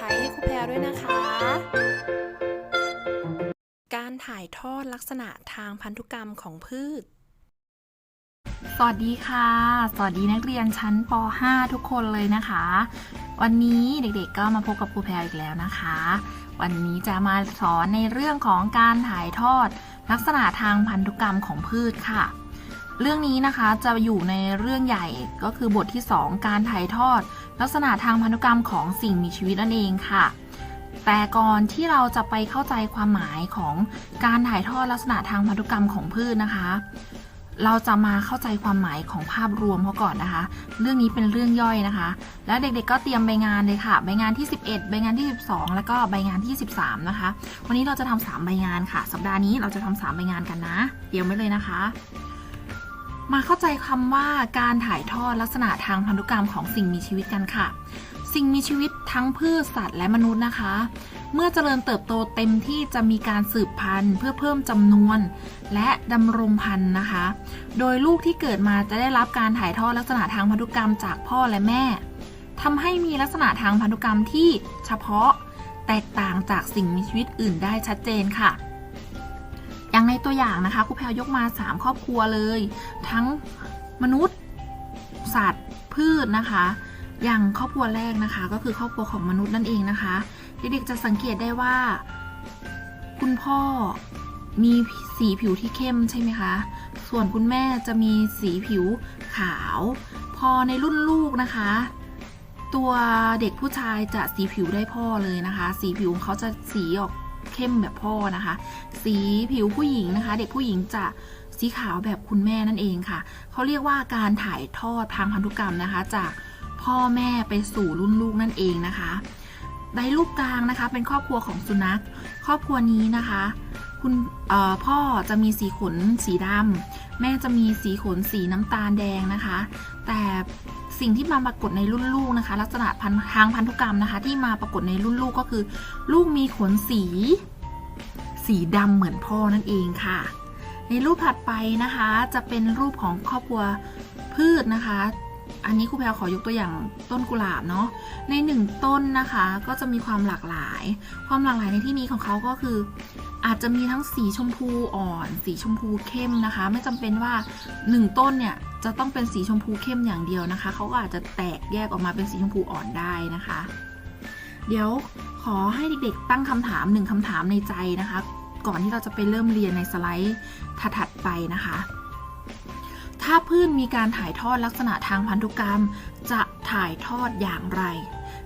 ให้ครูแพรด้วยนะคะ การถ่ายทอดลักษณะทางพันธุกรรมของพืช สวัสดีค่ะ สวัสดีนักเรียนชั้นป .5 ทุกคนเลยนะคะ วันนี้เด็กๆก็มาพบกับครูแพรอีกแล้วนะคะ วันนี้จะมาสอนในเรื่องของการถ่ายทอดลักษณะทางพันธุกรรมของพืชค่ะ เรื่องนี้นะคะจะอยู่ในเรื่องใหญ่ก็คือบทที่ 2 การถ่ายทอดลักษณะทางพันธุกรรมของสิ่งมีชีวิตนั่นเองค่ะ แต่ก่อนที่เราจะไปเข้าใจความหมายของการถ่ายทอดลักษณะทางพันธุกรรมของพืชนะคะ เราจะมาเข้าใจความหมายของภาพรวมเขาก่อนนะคะ เรื่องนี้เป็นเรื่องย่อยนะคะ แล้วเด็กๆก็เตรียมใบงานเลยค่ะ ใบงานที่ 11 ใบงานที่ 12 แล้วก็ใบงานที่ 13 นะคะ วันนี้เราจะทำ3ใบงานค่ะ สัปดาห์นี้เราจะทำ3ใบงานกันนะ เตรียมไว้เลยนะคะ มาเข้าใจคำว่าการถ่ายทอดลักษณะทางพันธุกรรมของสิ่งมีชีวิตกันค่ะ สิ่งมีชีวิตทั้งพืชสัตว์และมนุษย์นะคะ เมื่อเจริญเติบโตเต็มที่จะมีการสืบพันธุ์ เพื่อเพิ่มจำนวน และดำรงพันธุ์นะคะ โดยลูกที่เกิดมาจะได้รับการถ่ายทอดลักษณะทางพันธุกรรมจากพ่อและแม่ทำให้มีลักษณะทางพันธุกรรมที่เฉพาะแตกต่างจากสิ่งมีชีวิตอื่นได้ชัดเจนค่ะ อย่างในตัวอย่างนะคะครูแพรวยกมา 3 ครอบครัวเลย ทั้งมนุษย์ สัตว์ พืชนะคะ อย่างครอบครัวแรกนะคะ ก็คือครอบครัวของมนุษย์นั่นเองนะคะเด็กๆจะสังเกตได้ว่า คุณพ่อมีสีผิวที่เข้มใช่ไหมคะ ส่วนคุณแม่จะมีสีผิวขาว พอในรุ่นลูกนะคะ ตัวเด็กผู้ชายจะสีผิวได้พ่อเลยนะคะ สีผิวของเขาจะสีออก เข้มแบบพ่อนะคะ สีผิวผู้หญิงนะคะ เด็กผู้หญิงจะสีขาวแบบคุณแม่นั่นเองค่ะ เขาเรียกว่าการถ่ายทอดทางพันธุกรรมนะคะ จากพ่อแม่ไปสู่รุ่นลูกนั่นเองนะคะในรูปกลางนะคะ เป็นครอบครัวของสุนัข ครอบครัวนี้นะคะ คุณพ่อจะมีสีขนสีดำแม่จะมีสีขนสีน้ำตาลแดงนะคะ แต่ สิ่งที่มาปรากฏในรุ่นลูกนะคะ ลักษณะพันทางพันธุกรรมนะคะ ที่มาปรากฏในรุ่นลูกก็คือ ลูกมีขนสี สีดำเหมือนพ่อนั่นเองค่ะ ในรูปถัดไปนะคะ จะเป็นรูปของครอบครัวพืชนะคะ อันนี้ครูแพรขอยกตัวอย่างต้นกุหลาบเนาะในหนึ่งต้นนะคะ ก็จะมีความหลากหลาย ความหลากหลายในที่นี้ของเขาก็คืออาจจะมีทั้งสีชมพูอ่อน สีชมพูเข้มนะคะ ไม่จำเป็นว่าหนึ่งต้นเนี่ย จะต้องเป็นสีชมพูเข้มอย่างเดียวนะคะ เขาก็อาจจะแตกแยกออกมาเป็นสีชมพูอ่อนได้นะคะ เดี๋ยวขอให้เด็กๆตั้งคำถามหนึ่งคำถามในใจนะคะ ก่อนที่เราจะไปเริ่มเรียนในสไลด์ถัดๆไปนะคะ ถ้าพืชมีการถ่ายทอดลักษณะทางพันธุกรรม จะถ่ายทอดอย่างไร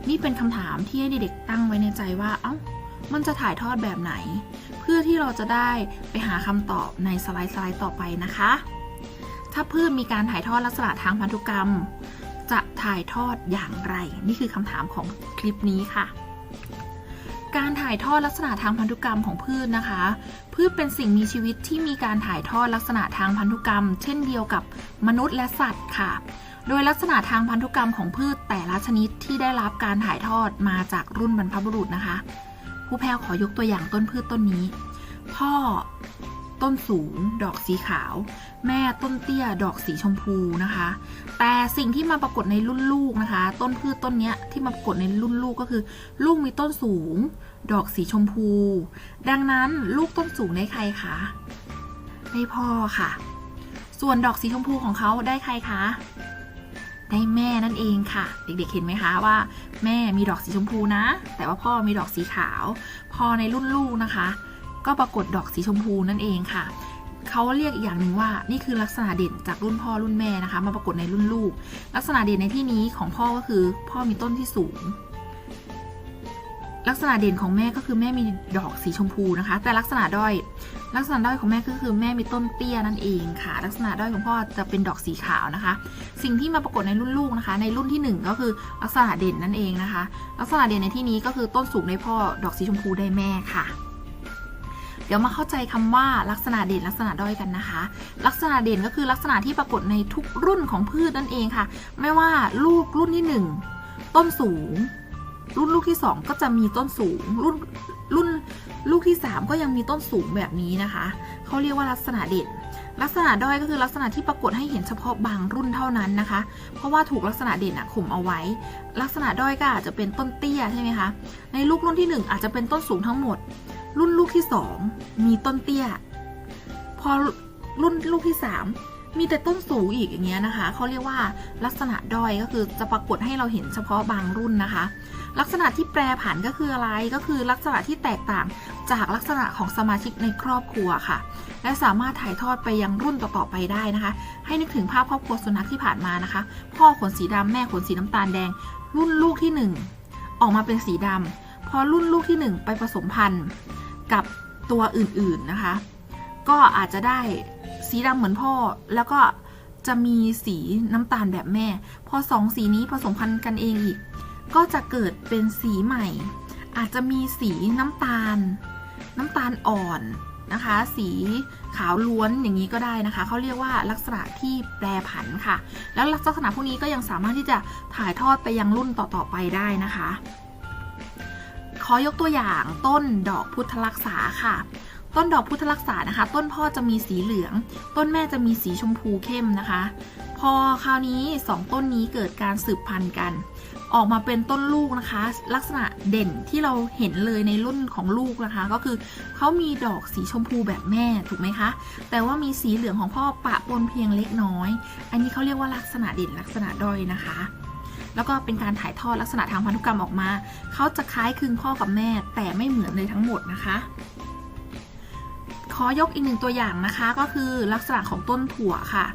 นี่เป็นคำถามที่ให้เด็กๆตั้งไว้ในใจว่า เอ้า มันจะถ่ายทอดแบบไหน เพื่อที่เราจะได้ไปหาคำตอบในสไลด์สไลด์ต่อไปนะคะ ถ้าพืชมีการถ่ายทอดลักษณะทางพันธุกรรม จะถ่ายทอดอย่างไร นี่คือคำถามของคลิปนี้ค่ะ การถ่ายทอดลักษณะทางพันธุกรรมของพืชนะคะ พืชเป็นสิ่งมีชีวิตที่มีการถ่ายทอดลักษณะทางพันธุกรรม เช่นเดียวกับมนุษย์และสัตว์ค่ะโดยลักษณะทางพันธุกรรมของพืชแต่ละชนิดที่ได้รับการถ่ายทอดมาจากรุ่นบรรพบุรุษนะคะครูแพรขอยกตัวอย่างต้นพืชต้นนี้ พ่อ ต้นสูง ดอกสีขาว แม่ต้นเตี้ยดอกสีชมพูนะคะ แต่สิ่งที่มาปรากฏในรุ่นลูกนะคะ ต้นพืชต้นเนี้ยที่มาปรากฏในรุ่นลูกก็คือ ลูกมีต้นสูง ดอกสีชมพู ดังนั้นลูกต้นสูงได้ใครคะได้พ่อค่ะ ส่วนดอกสีชมพูของเขาได้ใครคะได้แม่นั่นเองค่ะ เด็กๆเห็นไหมคะว่า แม่มีดอกสีชมพูนะ แต่ว่าพ่อมีดอกสีขาว พอในรุ่นลูกนะคะ ก็ปรากฏดอกสีชมพูนั่นเองค่ะ เขาเรียกอีกอย่างหนึ่งว่า นี่คือลักษณะเด่นจากรุ่นพ่อรุ่นแม่นะคะ มาปรากฏในรุ่นลูก ลักษณะเด่นในที่นี้ของพ่อก็คือ พ่อมีต้นที่สูง ลักษณะเด่นของแม่ก็คือแม่มีดอกสีชมพูนะคะ แต่ลักษณะด้อย ลักษณะด้อยของแม่ก็คือแม่มีต้นเตี้ยนั่นเองค่ะ ลักษณะด้อยของพ่อจะเป็นดอกสีขาวนะคะ สิ่งที่มาปรากฏในรุ่นลูกนะคะ ในรุ่นที่หนึ่งก็คือลักษณะเด่นนั่นเองนะคะ ลักษณะเด่นในที่นี้ก็คือต้นสูงในพ่อดอกสีชมพูได้แม่ค่ะ เดี๋ยวมาเข้าใจคำว่าลักษณะเด่นลักษณะด้อยกันนะคะ ลักษณะเด่นก็คือลักษณะที่ปรากฏในทุกรุ่นของพืชนั่นเองค่ะ ไม่ว่าลูกรุ่นที่หนึ่งต้นสูง รุ่นลูกที่สองก็จะมีต้นสูง รุ่นรุ่นลูกที่สามก็ยังมีต้นสูงแบบนี้นะคะเขาเรียกว่าลักษณะเด่นลักษณะด้อยก็คือลักษณะที่ปรากฏให้เห็นเฉพาะบางรุ่นเท่านั้นนะคะ เพราะว่าถูกลักษณะเด่นอะข่มเอาไว้ ลักษณะด้อยก็อาจจะเป็นต้นเตี้ยใช่ไหมคะ ในลูกรุ่นที่ 1 อาจจะเป็นต้นสูงทั้งหมด รุ่นลูกที่2มีต้นเตี้ย พอรุ่นลูกที่3มีแต่ต้นสูงอีกอย่างเงี้ยนะคะเขาเรียกว่าลักษณะด้อยก็คือจะปรากฏให้เราเห็นเฉพาะบางรุ่นนะคะ ลักษณะที่แปรผันก็คืออะไรก็คือลักษณะที่แตกต่างจากลักษณะของสมาชิกในครอบครัวค่ะ และสามารถถ่ายทอดไปยังรุ่นต่อๆไปได้นะคะ ให้นึกถึงภาพครอบครัวสุนัขที่ผ่านมานะคะ พ่อขนสีดำแม่ขนสีน้ำตาลแดง รุ่นลูกที่หนึ่งออกมาเป็นสีดำพอรุ่นลูกที่หนึ่งไปผสมพันธุ์ กับตัวอื่นๆนะคะ ก็อาจจะได้สีดำเหมือนพ่อ แล้วก็จะมีสีน้ำตาลแบบแม่ พอสองสีนี้ผสมพันธุ์กันเองอีก ก็จะเกิดเป็นสีใหม่ อาจจะมีสีน้ำตาล น้ำตาลอ่อนนะคะ สีขาวล้วนอย่างนี้ก็ได้นะคะ เขาเรียกว่าลักษณะที่แปรผันค่ะ แล้วลักษณะพวกนี้ก็ยังสามารถที่จะถ่ายทอดไปยังรุ่นต่อๆไปได้นะคะ ขอยกตัวอย่างต้นดอกพุทธลักษาค่ะ ต้นดอกพุทธลักษานะคะ ต้นพ่อจะมีสีเหลือง ต้นแม่จะมีสีชมพูเข้มนะคะ พอคราวนี้สองต้นนี้เกิดการสืบพันธุ์กัน ออกมาเป็นต้นลูกนะคะ ลักษณะเด่นที่เราเห็นเลยในรุ่นของลูกนะคะ ก็คือเขามีดอกสีชมพูแบบแม่ถูกไหมคะ แต่ว่ามีสีเหลืองของพ่อปะปนเพียงเล็กน้อย อันนี้เขาเรียกว่าลักษณะเด่นลักษณะด้อยนะคะ แล้วก็เป็นการถ่ายทอดลักษณะทางพันธุกรรมออกมา เขาจะคล้ายคลึงพ่อกับแม่ แต่ไม่เหมือนเลยทั้งหมดนะคะ ขอยกอีกหนึ่งตัวอย่างนะคะก็คือลักษณะของต้นถั่วค่ะ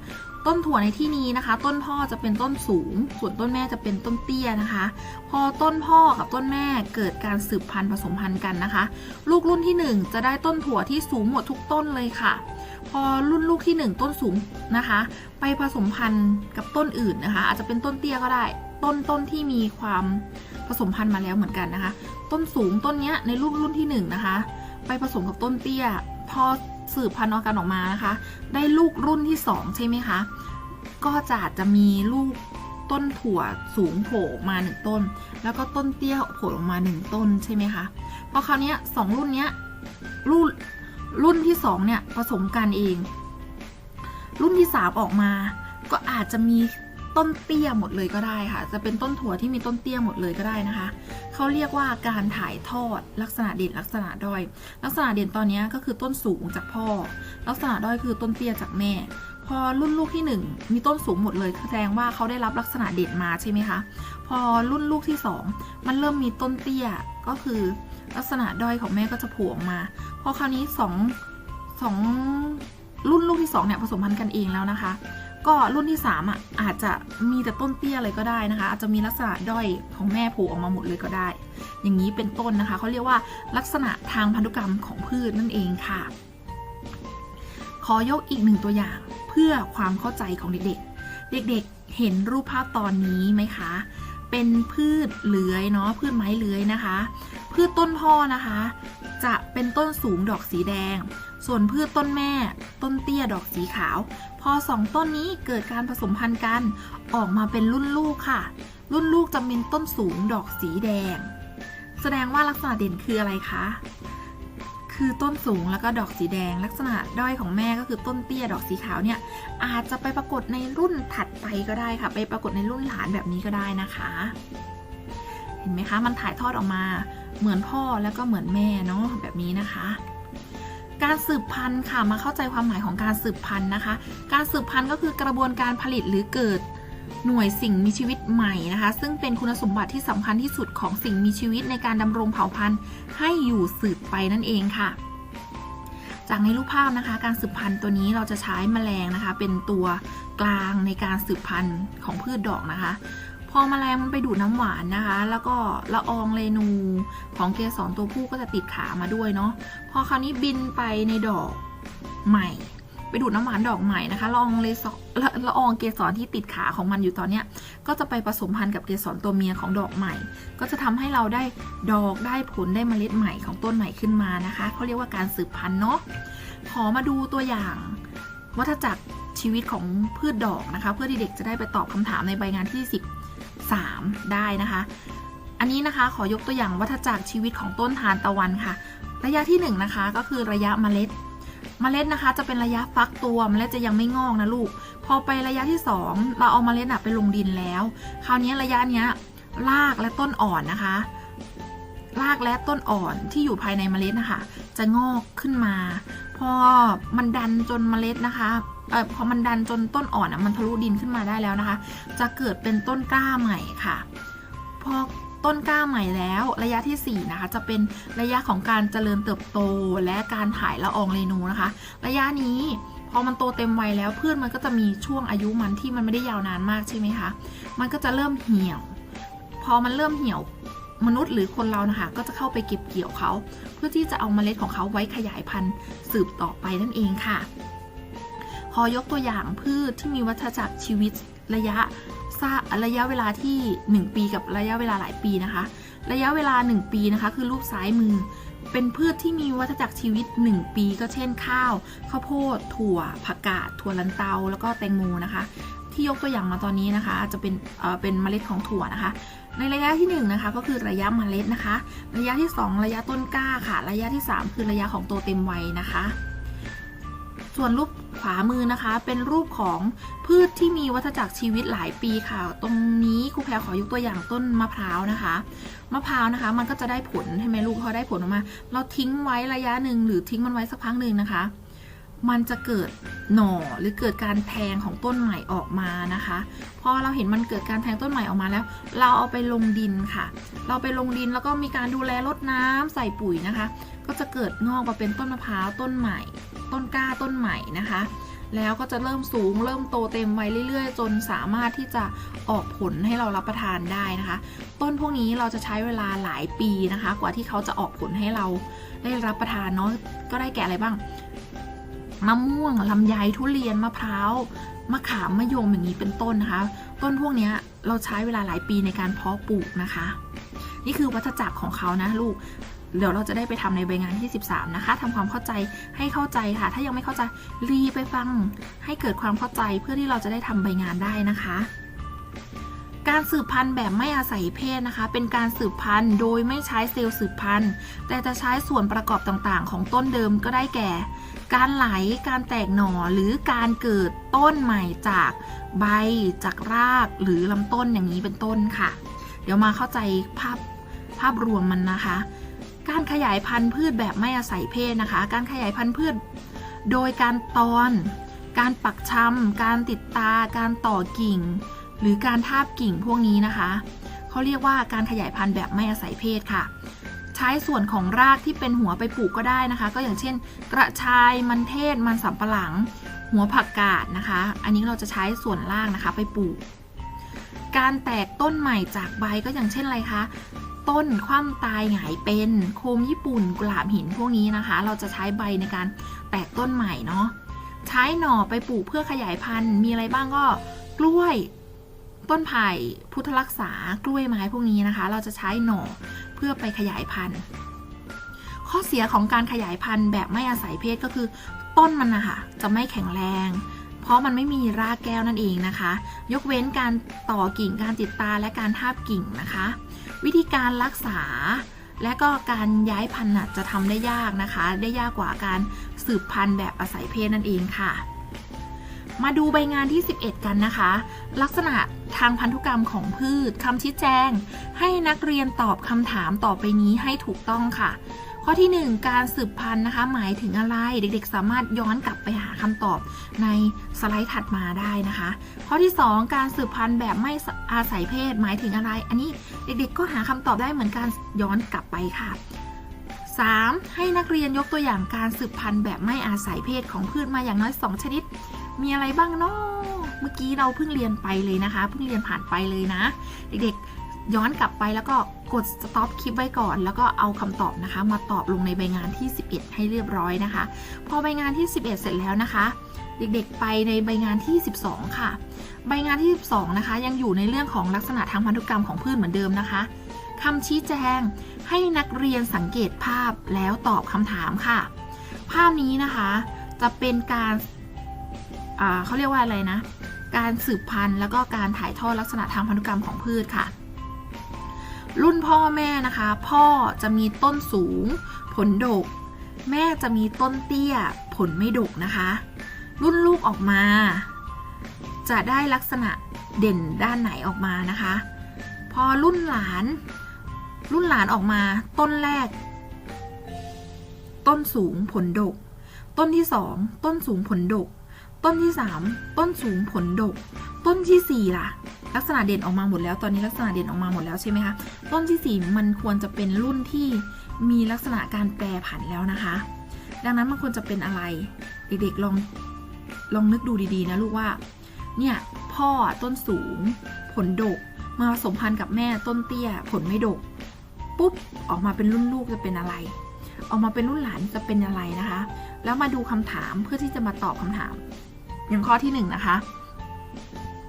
ต้นถั่วในที่นี้นะคะ ต้นพ่อจะเป็นต้นสูง ส่วนต้นแม่จะเป็นต้นเตี้ยนะคะ พอต้นพ่อกับต้นแม่เกิดการสืบพันธุ์ผสมพันธุ์กันนะคะ ลูกรุ่นที่ 1 จะได้ต้นถั่วที่สูงหมดทุกต้นเลยค่ะพอรุ่นลูกที่ 1 ต้นสูงนะคะ ไปผสมพันธุ์กับต้นอื่นนะคะ อาจจะเป็นต้นเตี้ยก็ได้ ต้นต้นที่มีความผสมพันธุ์มาแล้วเหมือนกันนะคะ ต้นสูงต้นเนี้ยในรุ่นรุ่นที่1นนะคะ ไปผสมกับต้นเตี้ย พอสืบพันธุ์ออกกันออกมานะคะ ได้ลูกรุ่นที่ 2 ใช่ไหมคะ ก็จะอาจจะมีลูกต้นถั่วสูงโผล่มาหนึ่งต้น แล้วก็ต้นเตี้ยโผล่ออกมาหนึ่งต้นใช่ไหมคะพอคราวนี้สองรุ่นเนี้ยรุ่นรุ่นที่สองเนี่ยผสมกันเอง รุ่นที่สามออกมา ก็อาจจะมี ต้นเตี้ยหมดเลยก็ได้ค่ะ จะเป็นต้นถั่วที่มีต้นเตี้ยหมดเลยก็ได้นะคะ เขาเรียกว่าการถ่ายทอดลักษณะเด่นลักษณะด้อย ลักษณะเด่นตอนนี้ก็คือต้นสูงจากพ่อ ลักษณะด้อยคือต้นเตี้ยจากแม่ พอรุ่นลูกที่ 1 มีต้นสูงหมดเลยแสดงว่าเขาได้รับลักษณะเด่นมาใช่ไหมคะ พอรุ่นลูกที่ 2 มันเริ่มมีต้นเตี้ยก็คือลักษณะด้อยของแม่ก็จะผล่ออกมา พอคราวนี้สองสองรุ่นลูกที่2เนี่ยผสมพันธุ์กันเองแล้วนะคะ ก็รุ่นที่ 3อะอาจจะมีแต่ต้นเตี้ยเลยก็ได้นะคะ อาจจะมีลักษณะด้อยของแม่โผล่ออกมาหมดเลยก็ได้ อย่างนี้เป็นต้นนะคะเขาเรียกว่าลักษณะทางพันธุกรรมของพืชนั่นเองค่ะ ขอยกอีกหนึ่งตัวอย่างเพื่อความเข้าใจของเด็กๆ เด็กๆ เห็นรูปภาพตอนนี้ไหมคะ เป็นพืชเลื้อยเนาะพืชไม้เลื้อยนะคะ พืชต้นพ่อนะคะ จะเป็นต้นสูงดอกสีแดง ส่วนพืชต้นแม่ ต้นเตี้ยดอกสีขาว พอสองต้นนี้เกิดการผสมพันธุ์กันออกมาเป็นรุ่นลูกค่ะ รุ่นลูกจะเป็นต้นสูงดอกสีแดง แสดงว่าลักษณะเด่นคืออะไรคะ คือต้นสูงแล้วก็ดอกสีแดง ลักษณะด้อยของแม่ก็คือต้นเตี้ยดอกสีขาวเนี่ย อาจจะไปปรากฏในรุ่นถัดไปก็ได้ค่ะ ไปปรากฏในรุ่นหลานแบบนี้ก็ได้นะคะ เห็นไหมคะ มันถ่ายทอดออกมาเหมือนพ่อแล้วก็เหมือนแม่เนาะแบบนี้นะคะ การสืบพันธุ์ค่ะมาเข้าใจความหมายของการสืบพันธุ์นะคะ การสืบพันธุ์ก็คือกระบวนการผลิตหรือเกิดหน่วยสิ่งมีชีวิตใหม่นะคะ ซึ่งเป็นคุณสมบัติที่สำคัญที่สุดของสิ่งมีชีวิตในการดำรงเผ่าพันธุ์ให้อยู่สืบไปนั่นเองค่ะ จากในรูปภาพนะคะ การสืบพันธุ์ตัวนี้เราจะใช้แมลงนะคะ เป็นตัวกลางในการสืบพันธุ์ของพืชดอกนะคะ พอแมลงมันไปดูดน้ำหวานนะคะ แล้วก็ละอองเรนูของเกสรตัวผู้ก็จะติดขามาด้วยเนาะพอคราวนี้บินไปในดอกใหม่ ไปดูดน้ำหวานดอกใหม่นะคะละอองเลซอละละอองเกสรที่ติดขาของมันอยู่ตอนเนี้ยก็จะไปผสมพันธุ์กับเกสรตัวเมียของดอกใหม่ ก็จะทำให้เราได้ดอกได้ผลได้เมล็ดใหม่ของต้นใหม่ขึ้นมานะคะเขาเรียกว่าการสืบพันธุ์เนาะขอมาดูตัวอย่างวัฏจักรชีวิตของพืชดอกนะคะ เพื่อที่เด็กจะได้ไปตอบคำถามในใบงานที่ 3 ได้นะคะ อันนี้นะคะขอยกตัวอย่างวัฏจักรชีวิตของต้นทานตะวันค่ะ ระยะที่ 1นงนะคะก็คือระยะเมล็ดเมล็ดนะคะจะเป็นระยะฟักตัวเมล็ดจะยังไม่งอกนะลูก พอไประยะที่ 2 เราเอาเมล็ดอะไปลงดินแล้ว คราวนี้ระยะเนี้ยรากและต้นอ่อนนะคะ รากและต้นอ่อนที่อยู่ภายในเมล็ดนะคะ จะงอกขึ้นมา พอมันดันจนเมล็ดนะคะ พอมันดันจนต้นอ่อนอะมันทะลุดินขึ้นมาได้แล้วนะคะ จะเกิดเป็นต้นกล้าใหม่ค่ะ พอต้นกล้าใหม่แล้วระยะทีสี่ 4 นะคะ จะเป็นระยะของการเจริญเติบโตและการถ่ายละอองเรนูนะคะ ระยะนี้พอมันโตเต็มวัยแล้วพืชมันก็จะมีช่วงอายุมันที่มันไม่ได้ยาวนานมากใช่ไหมคะ มันก็จะเริ่มเหี่ยว พอมันเริ่มเหี่ยวมนุษย์หรือคนเรานะคะก็จะเข้าไปเก็บเกี่ยวเขา เพื่อที่จะเอาเมล็ดของเขาไว้ขยายพันธุ์สืบต่อไปนั่นเองค่ะ อยกตัวอย่างพืชที่มีวัฏจักรชีวิตระยะระยะเวลาที่ 1 ปีกับระยะเวลาหลายปีนะคะ ระยะเวลา 1 ปีนะคะ คือรูปซ้ายมือ เป็นพืชที่มีวัฏจักรชีวิต 1 ปีก็เช่นข้าวข้าวโพดถั่วผักกาดถั่วลันเตา แล้วก็แตงโมนะคะ ที่ยกตัวอย่างมาตอนนี้นะคะจะเป็นเอ่อเป็นเมล็ดของถั่วนะคะ ในระยะที่ 1นงนะคะก็คือระยะเมล็ดนะคะ ระยะที่ 2 ระยะต้นกล้าค่ะ ระยะที่ 3 คือระยะของโตเต็มวัยนะคะ ส่วนรูป ขวามือนะคะ เป็นรูปของพืชที่มีวัฏจักรชีวิตหลายปีค่ะ ตรงนี้ครูแพรขอยกตัวอย่างต้นมะพร้าวนะคะ มะพร้าวนะคะ มันก็จะได้ผลใช่ไหมลูกพอได้ผลออกมา เราทิ้งไว้ระยะหนึ่งหรือทิ้งมันไว้สักพักหนึ่งนะคะ มันจะเกิดหน่อหรือเกิดการแทงของต้นใหม่ออกมานะคะพอเราเห็นมันเกิดการแทงต้นใหม่ออกมาแล้ว เราเอาไปลงดินค่ะ เราไปลงดินแล้วก็มีการดูแลรดน้ำใส่ปุ๋ยนะคะ ก็จะเกิดงอกมาเป็นต้นมะพร้าวต้นใหม่ ต้นกล้าต้นใหม่นะคะ แล้วก็จะเริ่มสูงเริ่มโตเต็มไวเรื่อยๆ จนสามารถที่จะออกผลให้เรารับประทานได้นะคะ ต้นพวกนี้เราจะใช้เวลาหลายปีนะคะ กว่าที่เขาจะออกผลให้เราได้รับประทานเนาะก็ได้แก่อะไรบ้างมะม่วงลำไยทุเรียนมะพร้าวมะขามมะยมอย่างนี้เป็นต้นนะคะ ต้นพวกนี้เราใช้เวลาหลายปีในการเพาะปลูกนะคะ นี่คือวัฏจักรของเขานะลูก เดี๋ยวเราจะได้ไปทำในใบงานที่ 13 นะคะทำความเข้าใจให้เข้าใจค่ะ ถ้ายังไม่เข้าใจรีไปฟังให้เกิดความเข้าใจเพื่อที่เราจะได้ทำใบงานได้นะคะ การสืบพันธุ์แบบไม่อาศัยเพศนะคะ เป็นการสืบพันธุ์โดยไม่ใช้เซลล์สืบพันธุ์ แต่จะใช้ส่วนประกอบต่างๆ ของต้นเดิมก็ได้แก่ การไหล การแตกหน่อหรือการเกิดต้นใหม่จากใบจากรากหรือลำต้นอย่างนี้เป็นต้นค่ะ เดี๋ยวมาเข้าใจภาพภาพรวมมันนะคะ การขยายพันธุ์พืชแบบไม่อาศัยเพศนะคะ การขยายพันธุ์พืช โดยการตอน การปักชำการติดตา การต่อกิ่ง หรือการทาบกิ่งพวกนี้นะคะเขาเรียกว่าการขยายพันธุ์แบบไม่อาศัยเพศค่ะ ใช้ส่วนของรากที่เป็นหัวไปปลูกก็ได้นะคะ ก็อย่างเช่น กระชายมันเทศมันสำปะหลัง หัวผักกาดนะคะ อันนี้เราจะใช้ส่วนล่างนะคะไปปลูกการแตกต้นใหม่จากใบก็อย่างเช่นอะไรคะ ต้นคว่ำตายหงายเป็นโคมญี่ปุ่นกุหลาบหินพวกนี้นะคะ เราจะใช้ใบในการแตกต้นใหม่เนาะใช้หน่อไปปลูกเพื่อขยายพันธุ์ มีอะไรบ้างก็กล้วยต้นไผ่พุทธรักษากล้วยไม้พวกนี้นะคะ เราจะใช้หน่อเพื่อไปขยายพันธุ์ ข้อเสียของการขยายพันธุ์แบบไม่อาศัยเพศก็คือ ต้นมันนะคะจะไม่แข็งแรง เพราะมันไม่มีรากแก้วนั่นเองนะคะ ยกเว้นการต่อกิ่งการติดตาและการทาบกิ่งนะคะ วิธีการรักษา และก็การย้ายพันธุ์จะทำได้ยากนะคะ ได้ยากกว่าการสืบพันธุ์แบบอาศัยเพศนั่นเองค่ะ มาดูใบงานที่ 11 กันนะคะ ลักษณะทางพันธุกรรมของพืชคำชี้แจง ให้นักเรียนตอบคำถามต่อไปนี้ให้ถูกต้องค่ะ ข้อที่ 1 การสืบพันธุ์นะคะ หมายถึงอะไรเด็กๆ สามารถย้อนกลับไปหาคำตอบในสไลด์ถัดมาได้นะคะ ข้อที่ 2 การสืบพันธุ์แบบไม่อาศัยเพศหมายถึงอะไร อันนี้เด็กๆ ก็หาคำตอบได้เหมือนกันย้อนกลับไปค่ะ 3. ให้นักเรียนยกตัวอย่างการสืบพันธุ์แบบไม่อาศัยเพศของพืชมาอย่างน้อย 2 ชนิด มีอะไรบ้างเนาะเมื่อกี้เราเพิ่งเรียนไปเลยนะคะ เพิ่งเรียนผ่านไปเลยนะ เด็กๆ ย้อนกลับไปแล้วก็ กด stop คลิปไว้ก่อน แล้วก็เอาคำตอบนะคะ มาตอบลงในใบงานที่ 11 ให้เรียบร้อยนะคะ พอใบงานที่ 11 เสร็จแล้วนะคะ เด็กๆไปในใบงานที่ 12 ค่ะ ใบงานที่ 12 นะคะ ยังอยู่ในเรื่องของลักษณะทางพันธุกรรมของพืชเหมือนเดิมนะคะคำชี้แจงให้นักเรียนสังเกตภาพแล้วตอบคำถามค่ะ ภาพนี้นะคะจะเป็นการเขาเรียกว่าอะไรนะ การสืบพันธุ์แล้วก็การถ่ายทอดลักษณะทางพันธุกรรมของพืชค่ะ รุ่นพ่อแม่นะคะ พ่อจะมีต้นสูง ผลดก แม่จะมีต้นเตี้ย ผลไม่ดกนะคะ รุ่นลูกออกมา จะได้ลักษณะเด่นด้านไหนออกมานะคะ พอรุ่นหลาน รุ่นหลานออกมา ต้นแรก ต้นสูงผลดก ต้นที่สองต้นสูงผลดก ต้นที่สามต้นสูงผลดก ต้นที่สี่ล่ะ ลักษณะเด่นออกมาหมดแล้ว ตอนนี้ลักษณะเด่นออกมาหมดแล้วใช่ไหมคะต้นที่สี่มันควรจะเป็นรุ่นที่มีลักษณะการแปรผันแล้วนะคะ ดังนั้นมันควรจะเป็นอะไร เด็กๆลองลองนึกดูดีๆนะลูกว่าเนี่ยพ่อต้นสูง ผลดก มาผสมพันธุ์กับแม่ต้นเตี้ย ผลไม่ดก ปุ๊บออกมาเป็นรุ่นลูกจะเป็นอะไร ออกมาเป็นรุ่นหลานจะเป็นอะไรนะคะ แล้วมาดูคำถามเพื่อที่จะมาตอบคำถาม อย่างข้อที่หนึ่งนะคะ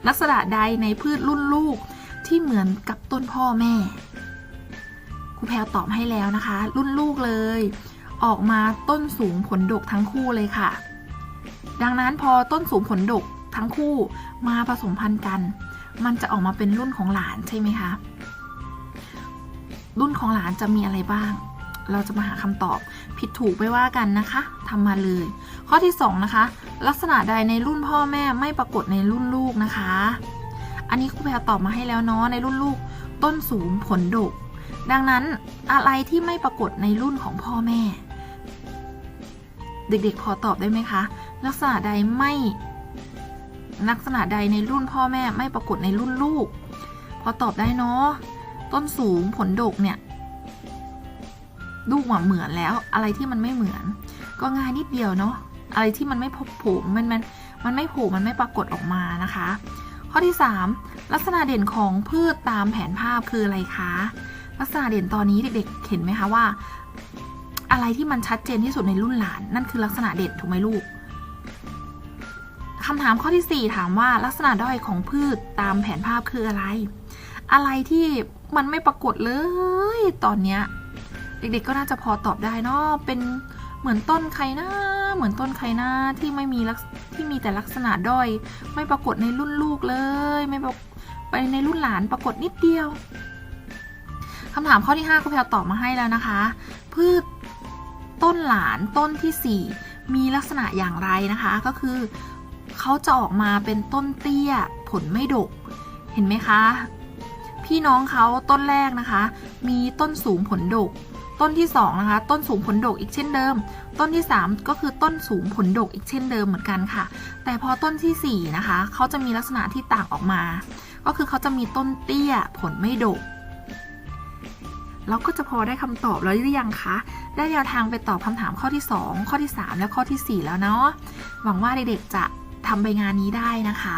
ลักษณะใดในพืชรุ่นลูกที่เหมือนกับต้นพ่อแม่ครูแพลวตอบให้แล้วนะคะ รุ่นลูกเลย ออกมาต้นสูงผลดกทั้งคู่เลยค่ะ ดังนั้นพอต้นสูงผลดกทั้งคู่มาผสมพันธุ์กัน มันจะออกมาเป็นรุ่นของหลานใช่ไหมคะรุ่นของหลานจะมีอะไรบ้าง เราจะมาหาคำตอบ ผิดถูกไปว่ากันนะคะทำมาเลย ข้อที่สองนะคะ ลักษณะใดในรุ่นพ่อแม่ไม่ปรากฏในรุ่นลูกนะคะ อันนี้ครูแพรตอบมาให้แล้วเนาะในรุ่นลูก ต้นสูงผลดก ดังนั้นอะไรที่ไม่ปรากฏในรุ่นของพ่อแม่ เด็กๆพอตอบได้ไหมคะ ลักษณะใดไม่ลักษณะใดในรุ่นพ่อแม่ไม่ปรากฏในรุ่นลูก พอตอบได้เนาะต้นสูงผลดกเนี่ย ลูกว่าเหมือนแล้ว อะไรที่มันไม่เหมือน ก็ง่ายนิดเดียวเนาะอะไรที่มันไม่พบผล่มันมันมันไม่ผล่มันไม่ปรากฏออกมานะคะ ข้อที่ 3 ลักษณะเด่นของพืชตามแผนภาพคืออะไรคะลักษณะเด่นตอนนี้เด็กๆเห็นไหมคะว่า อะไรที่มันชัดเจนที่สุดในรุ่นหลาน นั่นคือลักษณะเด่นถูกไหมลูกคำถามข้อที่ 4 ถามว่าลักษณะด้อยของพืชตามแผนภาพคืออะไร อะไรที่มันไม่ปรากฏเลย ตอนเนี้ย เด็กๆก็น่าจะพอตอบได้เนาะเป็นเหมือนต้นใครนะเหมือนต้นใครนะที่ไม่มีลักษที่มีแต่ลักษณะด้อย ไม่ปรากฏในรุ่นลูกเลย ไม่ปรากไปในรุ่นหลานปรากฏนิดเดียวคำถามข้อที่5ครูแพลตอบมาให้แล้วนะคะ พืชต้นหลานต้นทีสี่ 4 มีลักษณะอย่างไรนะคะ ก็คือเขาจะออกมาเป็นต้นเตี้ย ผลไม่ดก เห็นไหมคะ พี่น้องเขาต้นแรกนะคะ มีต้นสูงผลดก ต้นที่2นะคะต้นสูงผลดกอีกเช่นเดิม ต้นที่ 3 ก็คือต้นสูงผลดกอีกเช่นเดิมเหมือนกันค่ะ แต่พอต้นทีสี่4นะคะเขาจะมีลักษณะที่ต่างออกมา ก็คือเขาจะมีต้นเตี้ยผลไม่ดกเราก็จะพอได้คำตอบแล้วหรือยังคะ ได้แนวทางไปตอบคำถามข้อที่ 2 ข้อที่ 3 และข้อทีสี่ 4 แล้วเนาะ หวังว่าเด็กๆจะทำใบงานนี้ได้นะคะ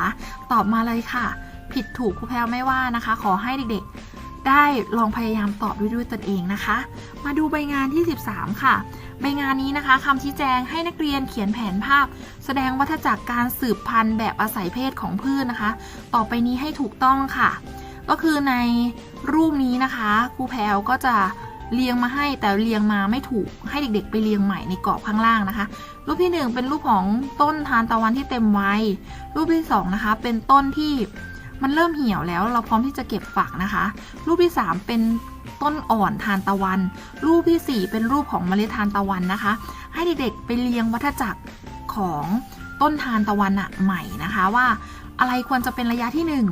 ตอบมาเลยค่ะ ผิดถูกครูแพลไม่ว่านะคะ ขอให้เด็กๆ ได้ลองพยายามตอบด้วยด้วยตนเองนะคะ มาดูใบงานที่ 13 ค่ะ ใบงานนี้นะคะคำชี้แจงให้นักเรียนเขียนแผนภาพ แสดงวัฏจักรการสืบพันธุ์แบบอาศัยเพศของพืชนะคะ ต่อไปนี้ให้ถูกต้องค่ะ ก็คือในรูปนี้นะคะครูแพลก็จะเรียงมาให้แต่เรียงมาไม่ถูกให้เด็กๆ ไปเรียงใหม่ในกรอบข้างล่างนะคะ รูปที่หนึ่งเป็นรูปของต้นทานตะวันที่เต็มวัยรูปที่สองนะคะเป็นต้นที่ มันเริ่มเหี่ยวแล้ว เราพร้อมที่จะเก็บฝักนะคะ รูปที่สามเป็นต้นอ่อนทานตะวัน รูปที่สี่เป็นรูปของเมล็ดทานตะวันนะคะ ให้เด็กๆไปเรียงวัฏจักรของต้นทานตะวันอะใหม่นะคะว่า อะไรควรจะเป็นระยะที่หนึ่ง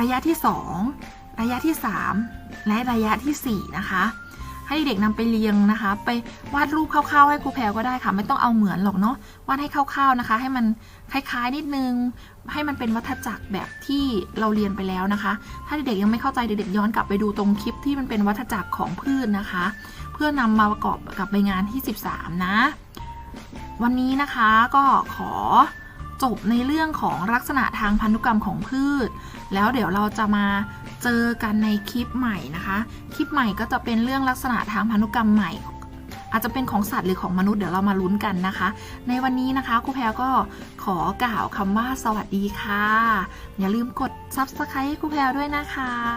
ระยะที่สองระยะที่สามและระยะที่สี่นะคะ ให้เด็กนำไปเรียงนะคะ ไปวาดรูปคร่าวๆให้ครูแพรก็ได้ค่ะ ไม่ต้องเอาเหมือนหรอกเนาะวาดให้คร่าวๆนะคะ ให้มันคล้ายๆนิดนึง ให้มันเป็นวัฏจักรแบบที่เราเรียนไปแล้วนะคะ ถ้าเด็กๆยังไม่เข้าใจเด็กๆย้อนกลับไปดูตรงคลิปที่มันเป็นวัฏจักรของพืชนะคะ เพื่อนำมาประกอบกับใบงานที่ 13 นะ วันนี้นะคะก็ขอจบในเรื่องของลักษณะทางพันธุกรรมของพืช แล้วเดี๋ยวเราจะมา เจอกันในคลิปใหม่นะคะ คลิปใหม่ก็จะเป็นเรื่องลักษณะทางพันธุกรรมใหม่ อาจจะเป็นของสัตว์หรือของมนุษย์เดี๋ยวเรามาลุ้นกันนะคะ ในวันนี้นะคะครูแพรก็ขอกล่าวคำว่าสวัสดีค่ะ อย่าลืมกด subscribe ให้ครูแพรด้วยนะคะ